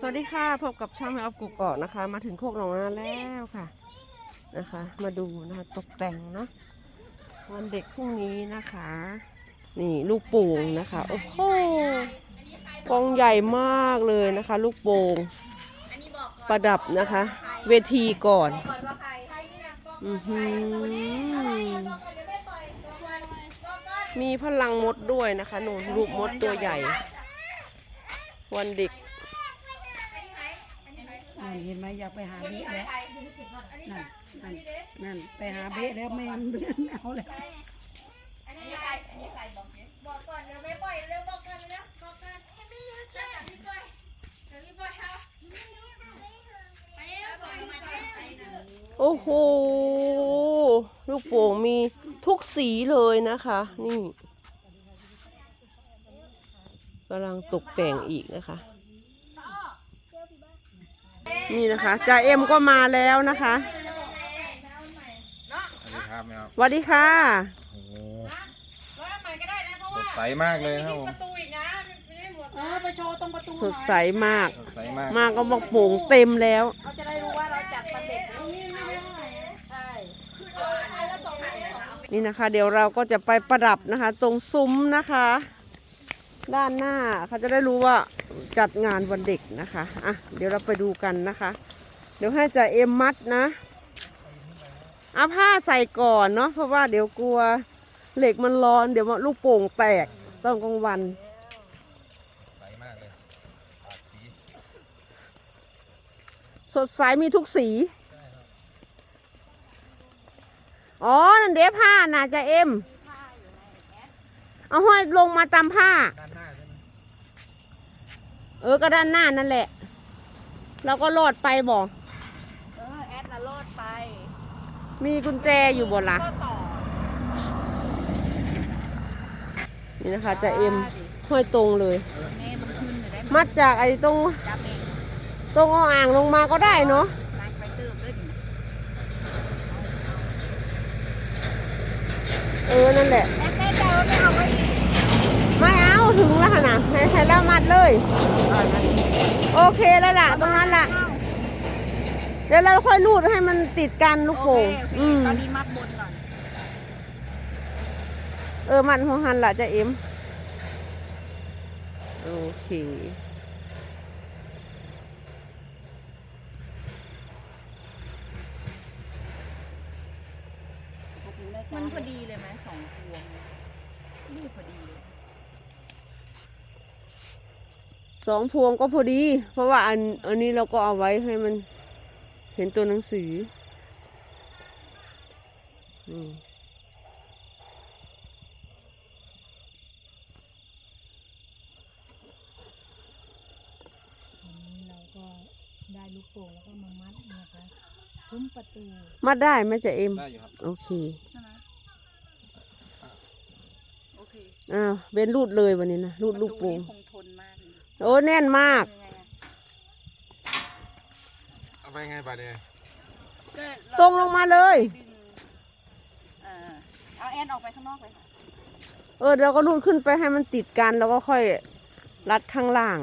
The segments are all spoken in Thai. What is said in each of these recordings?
สวัสดีค่ะพบกับช่องแม่อฟกุกเกาะนะคะ มาถึงโคกหนองนาแล้วค่ะนะคะ มาดูนะคะตกแต่งเนาะวันเด็กพรุ่งนี้นะคะ นี่ลูกโป่งนะคะโอ้โหกองใหญ่มากเลยนะคะ ลูกโป่งประดับนะคะ เวทีก่อนอือหือมีพลังมดด้วยนะคะหนูลูกมดตัวใหญ่ วันเด็ก อ่าเห็นไหมอยากไปหาเบ๊ะแล้วอันนี้นั่นใครนั่นนั่นไปหาเบ๊ะแล้วแม่มันเอาแล้วอันนี้ใครอันนี้ใครบอกสิบอกก่อนเดี๋ยวไม่ปล่อยเร็วบอกก่อนเร็วบอกก่อนเดี๋ยวพี่ปล่อยเดี๋ยวพี่ปล่อยเอาไปเร็วบอกมาก่อนไปนะโอ้โห ลูกโป่งมีทุกสีเลยนะคะ นี่กำลังตกแต่งอีกนะคะ นี่นะคะจ่าเอ็มก็มาแล้วนะคะสวัสดีครับแม่ครับสวัสดีค่ะ โอ้โหว่าใหม่ก็ได้นะเพราะสว่าดใสมากเลยนะครับผมประตูอีกนะไม่ได้หมดเออไปโชว์ตรงประตูสดใสมาก สดใสมากมาก็บอกโป่งเต็มแล้ว เขาจะได้รู้ว่าเราจัดประเด็กนี่ใช่นี่นะคะ เดี๋ยวเราก็จะไปประดับนะคะ ตรงซุ้มนะคะ ด้านหน้าเขาจะได้รู้ว่า จัดงานวันเด็กนะคะอะเดี๋ยวเราไปดูกันนะคะ เดี๋ยวให้จ่าเอ็มมัดนะเอาผ้าใส่ก่อนเนาะเพราะว่าเดี๋ยวกลัวเหล็กมันร้อน เดี๋ยวลูกโป่งแตกตอนกลางวันสมากเลสดใสมีทุกสี อ๋อ นั่นเดฟผ้านะจ่าเอ็ม เอาห้อยลงมาตามผ้าด้านหน้า ออก็ด้านหน้านั่นแหละ เราก็รอดไปบอกเออแอดน่ะรอดไปมีกุญแจอยู่บนละก็ต่อนี่นะคะจ่าเอ็มห้อยตรงเลย แม่มันขึ้นเลยได้ไหมมัดจากไอ้ตรงจับเองตรงอ่างลงมาก็ได้เนาะนักไปเติมเลยดิเออนั่นแหละ แอดแน่ใจว่าไม่เอาไว้อีก ไม่เอาถึงแล้วค่ะนะ ให้ให้แล้วมัดเลย โอเคแล้วล่ะ ตรงนั้นล่ะ เดี๋ยวเราค่อยรูดให้มันติดกันลูกโอโป่งเคโอเคอืมตอนนี้มัดบนก่อน เออ มันหัวหันล่ะจะเอ็ม โอเคมันพอดีเลยไหมสองพวงนี่พอดีเลย สองพวงก็พอดี เพราะว่าอันอันนี้เราก็เอาไว้ให้มันเห็นตัวหนังสืออืมเราก็ได้ลูกโป่งแล้วก็มามัดนะคะซุ้มประตูมัดได้ไหมจะเอ็มได้อยู่ครับโอเคใช่ไหมโอเคอ้าวเบนรูดเลยวันนี้นะรูดลูกโป่งประตูนี่คงทนมากเลย โอ้แน่นมากยังไงอะเอาไปไงบาดเนี่ยตรงลงมาเลย ดึงเอ่อเอาแอนออกไปข้างนอกเลยค่ะเออเราก็รูดขึ้นไปให้มันติดกันแล้วก็ค่อยรัดข้างล่าง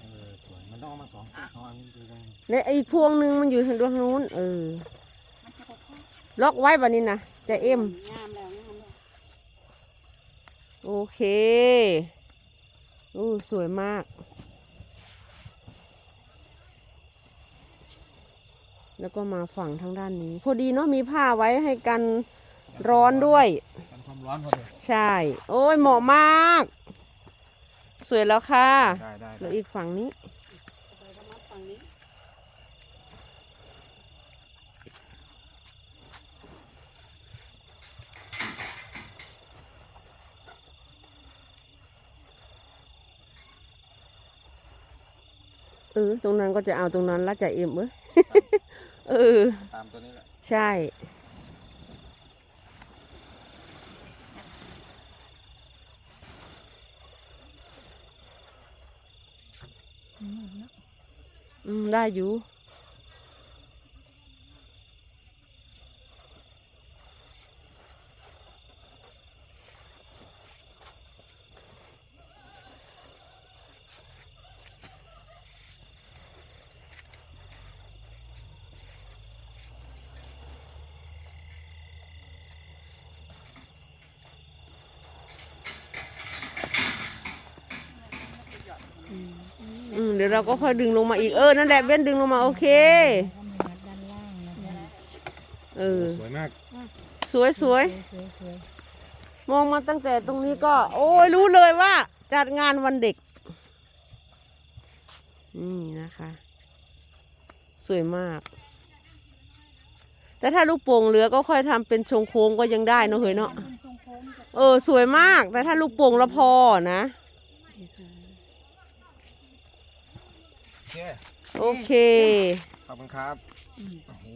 เออสวยมันต้องเอามาสองเอาอันนี้ดูกันและอีกพวงหนึ่งมันอยู่ทางด้านนู้น เออ มันจะพอพอล็อกไว้แบบนี้นะจะเอ็ม งามแล้วงามแล้ว โอ เคอู้สวยมาก แล้วก็มาฝั่งทางด้านนี้ พอดีเนาะมีผ้าไว้ให้กันร้อนด้วย กันความร้อนพอดีใช่ โอ้ยเหมาะมาก สวยแล้วค่ะได้ได้ แล้วอีกฝั่งนี้ ไปก็มัดฝั่งนี้ เออ ตรงนั้นก็จะเอาตรงนั้นแล้วจะเอ็มเอ้ยเออ ตามตัวนี้แหละใช่ อืม ได้อยู่ ดี๋ยวเราก็ค่อยดึงลงมาอีกเออนั่นแหละเว้นดึงลงมาโอเคแล้วก็มามัดด้านล่างนะคะเออ สวยมากสวยสวยสวยสวยมองมาตั้งแต่ตรงนี้ก็ โอ้ยรู้เลยว่า จัดงานวันเด็ก นี่นะคะ สวยมาก แต่ถ้าลูกโป่งเหลือก็ค่อยทำเป็นชงโค้งก็ยังได้เนอะเฮ้ยเนาะเออ สวยมาก แต่ถ้าลูกโป่งละพอนะ โอ เค โอเค ขอบคุณครับโอ้โห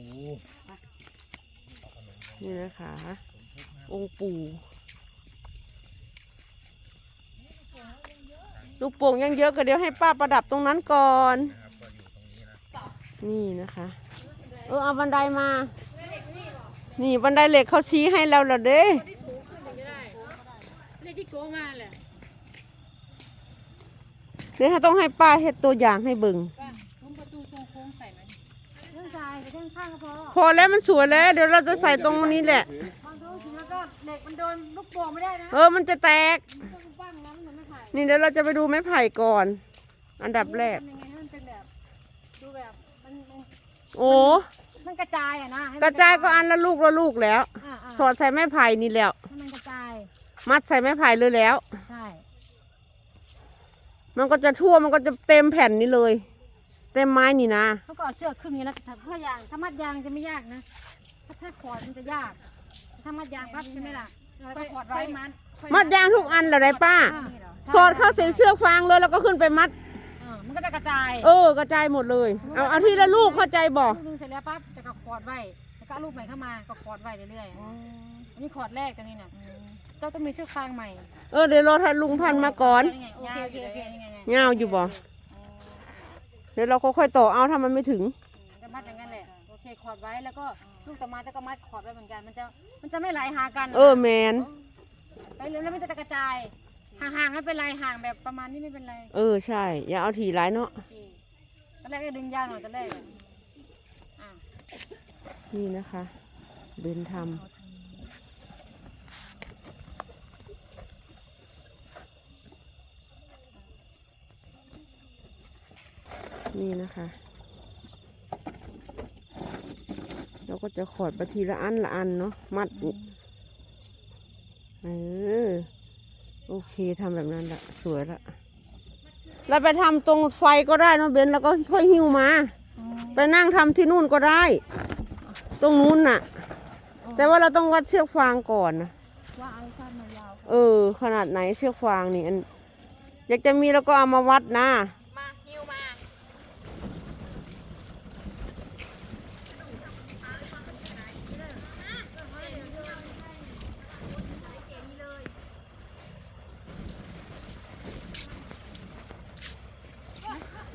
นี่นะคะ องค์ปู่ ลูกโป่งยังเยอะก็เดี๋ยวให้ป้าประดับตรงนั้นก่อนนะครับก็อยู่ตรงนี้นะนี่นะคะ เออเอาบันไดมา นี่บันไดเหล็กเขาชี้ให้เราแล้วเด้ที่สูงขึ้นถึงจะได้เลขที่โกงมาแหละ เดี๋ยวถ้าต้องให้ป้าเฮ็ดตัวอย่างให้เบิ่งซุ้มประตูทรงโค้งใส่ไหมเรื่องชายแต่ข้างข้างก็พอพอแล้วมันสวยแล้ว เดี๋ยวเราจะใส่ตรงนี้แหละ บางทีถึงแล้วก็เหล็กมันโดนลูกโป่งไม่ได้นะเออมันจะแตกต้องปั้งน้ำมันไม่ถ่ายนี่เดี๋ยวเราจะไปดูไม้ไผ่ก่อน อันดับแรก ทำยังไงให้มันเป็นแบบดูแบบมันมันโอ้มันกระจายอะนะให้กมันระจายก็อันละลูกละลูกแล้ว อ่าอ่าสอดใส่ไม้ไผ่นี่แล้ว ให้มันกระจายมัดใส่ไม้ไผ่เลยแล้ว ใช่ มันก็จะทั่วมันก็จะเต็มแผ่นนี้เลย เต็มไม้นี่นะ เขาก็เอาเชือกครึ่งนี้แล้วถ้าถ้ายางถ้ามัดยางจะไม่ยากนะ ถ้าถ้าขอดมันจะยาก ถ้ามัดยางปั๊บใช่ไหมล่ะแล้วก็ขอดไว้มัดมัดยางทุกอันแล้วได้ป้าอ่าสอดเข้าใส่เชือกฟางเลยแล้วก็ขึ้นไปมัด อ่ามันก็จะกระจายเออ กระจายหมดเลย เอาเอาทีละลูกเข้าใจบ่ลูกนึงเสร็จแล้วปั๊บจะก็ขอดไว้แล้วก็เอาลูกใหม่เข้ามาก็ขอดไว้เรื่อยๆอันนี้ขอดแรกตัวนี้น่ะ เจ้าต้องมีเชือกฟางใหม่เออเดี๋ยวรอท่านลุงพันธุ์มาก่อนนี่ไงโอเคโอเคโอเคนี่ไงเนี่ยเงาวอยู่บ่เดี๋ยวเราก็ค่อยต่อเอาถ้ามันไม่ถึง จะมัดอย่างนั้นแหละโอเคขอดไว้แล้วก็ลูกต่อมาจะก็มัดขอดไว้เหมือนกันมันจะมันจะไม่ไหลหากันเออแมนไปเรื่อยแล้วมันจะกระจายห่างๆไม่เป็นไรห่างแบบประมาณนี้ไม่เป็นไรเออใช่ อย่าเอาถี่ร้ายเนาะโอเคตอนแรกก็ดึงยาวหน่อยตอนแรกอะอะนี่นะคะ เบนทำ นี่นะคะ เราก็จะขอดไปทีละอันละอันเนาะมัดเออโอเคทำแบบนั้นละสวยละเราไปทำตรงไฟก็ได้เนอะเบนแล้วก็ค่อยหิ้วมา ไปนั่งทำที่นู่นก็ได้ ตรงนู้นน่ะ แต่ว่าเราต้องวัดเชือกฟางก่อนนะว่าเอาสั้นมายาว เออ ขนาดไหนเชือกฟางนี่อันอยากจะมีแล้วก็เอามาวัดนะ มาฮิวมา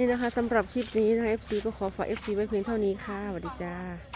นี่นะคะสำหรับคลิปนี้นะคะ FC ก็ขอฝาก FC ไว้เพียงเท่านี้ค่ะสวัสดีจ้า